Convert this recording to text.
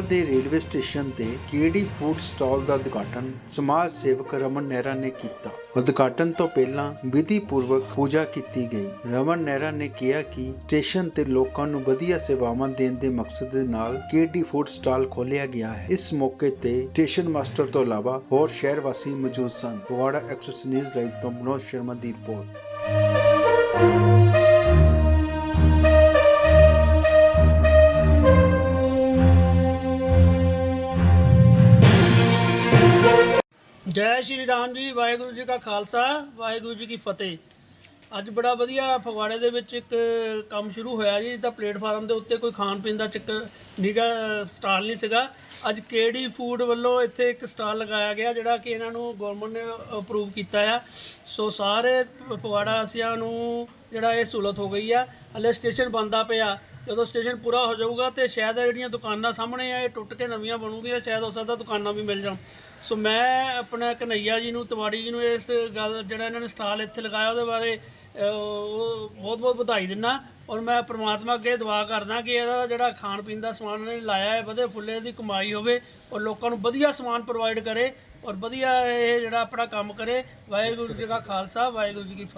ਦੇ railway station ਤੇ ਕੇਡੀ food stall ਦਾ ਉਦਘਾਟਨ ਸਮਾਜ ਸੇਵਕ ਰਮਨ ਨਹਿਰਾ ਨੇ ਕੀਤਾ? ਉਦਘਾਟਨ ਤੋਂ ਪਹਿਲਾਂ ਵਿਧੀ ਪੂਰਵਕ ਪੂਜਾ ਕੀਤੀ ਗਈ। ਰਮਨ ਨਹਿਰਾ ਨੇ ਕਿਹਾ ਕਿ ਸਟੇਸ਼ਨ ਤੇ ਲੋਕਾਂ ਨੂੰ ਵਧੀਆ ਸੇਵਾਵਾਂ ਦੇਣ ਦੇ ਮਕਸਦ ਦੇ ਨਾਲ ਕੇਡੀ ਫੂਡ ਸਟਾਲ ਖੋਲ੍ਹਿਆ ਗਿਆ ਹੈ? ਇਸ ਮੌਕੇ ਤੇ ਸਟੇਸ਼ਨ ਮਾਸਟਰ ਤੋਂ ਇਲਾਵਾ ਹੋਰ ਸ਼ਹਿਰ ਵਾਸੀ ਮੌਜੂਦ ਸਨ। ਫਗਵਾੜਾ ਐਕਸੈਸ ਨਿਊਜ਼ ਲਾਈਵ ਤੋਂ ਮਨੋਜ ਸ਼ਰਮਾ ਦੀ ਰਿਪੋਰਟ। ਜੈ ਸ਼੍ਰੀ ਰਾਮ ਜੀ, ਵਾਹਿਗੁਰੂ ਜੀ ਕਾ ਖਾਲਸਾ, ਵਾਹਿਗੁਰੂ ਜੀ ਕੀ ਫਤਿਹ। ਅੱਜ ਬੜਾ ਵਧੀਆ ਫਗਵਾੜੇ ਦੇ ਵਿੱਚ ਇੱਕ ਕੰਮ ਸ਼ੁਰੂ ਹੋਇਆ ਜੀ ਜਿਹਦਾ ਪਲੇਟਫਾਰਮ ਦੇ ਉੱਤੇ ਕੋਈ ਖਾਣ ਪੀਣ ਦਾ ਚੱਕਰ ਨਿਗਾ, ਸਟਾਲ ਨਹੀਂ ਸੀਗਾ। ਅੱਜ ਕੇਡੀ ਫੂਡ ਵੱਲੋਂ ਇੱਥੇ ਇੱਕ ਸਟਾਲ ਲਗਾਇਆ ਗਿਆ, ਜਿਹੜਾ ਕਿ ਇਹਨਾਂ ਨੂੰ ਗਵਰਨਮੈਂਟ ਨੇ ਅਪਰੂਵ ਕੀਤਾ ਆ। ਸੋ ਸਾਰੇ ਫਗਵਾੜਾ ਵਾਸੀਆਂ ਨੂੰ ਜਿਹੜਾ ਇਹ ਸਹੂਲਤ ਹੋ ਗਈ ਆ। ਹਲੇ ਸਟੇਸ਼ਨ ਬੰਦਾ ਪਿਆ। ਜਦੋਂ ਸਟੇਸ਼ਨ ਪੂਰਾ ਹੋ ਜਾਊਗਾ ਤੇ ਸ਼ਾਇਦ ਇਹ ਜਿਹੜੀਆਂ ਦੁਕਾਨਾਂ ਸਾਹਮਣੇ ਆ, ਇਹ ਟੁੱਟ ਕੇ ਨਵੀਆਂ ਬਣੂਗੀਆਂ, ਸ਼ਾਇਦ ਹੋ ਸਕਦਾ ਦੁਕਾਨਾਂ ਵੀ ਮਿਲ ਜਾਣ। ਸੋ ਮੈਂ ਆਪਣਾ ਕਨਈਆ ਜੀ ਨੂੰ, ਤਿਵਾੜੀ ਜੀ ਨੂੰ ਇਸ ਗੱਲ, ਜਿਹੜਾ ਇਹਨਾਂ ਨੇ ਸਟਾਲ ਇੱਥੇ ਲਗਾਇਆ ਉਹਦੇ ਬਾਰੇ ਉਹ ਬਹੁਤ ਬਹੁਤ ਵਧਾਈ ਦਿੰਦਾ ਔਰ ਮੈਂ ਪ੍ਰਮਾਤਮਾ ਅੱਗੇ ਦੁਆ ਕਰਦਾ ਕਿ ਇਹਦਾ ਜਿਹੜਾ ਖਾਣ ਪੀਣ ਦਾ ਸਮਾਨ ਇਹਨਾਂ ਨੇ ਲਾਇਆ ਹੈ, ਵਧੇ ਫੁੱਲੇ ਦੀ ਕਮਾਈ ਹੋਵੇ ਔਰ ਲੋਕਾਂ ਨੂੰ ਵਧੀਆ ਸਮਾਨ ਪ੍ਰੋਵਾਈਡ ਕਰੇ ਔਰ ਵਧੀਆ ਇਹ ਜਿਹੜਾ ਆਪਣਾ ਕੰਮ ਕਰੇ। ਵਾਹਿਗੁਰੂ ਜੀ ਕਾ ਖਾਲਸਾ, ਵਾਹਿਗੁਰੂ ਜੀ ਕੀ ਫਤਿਹ।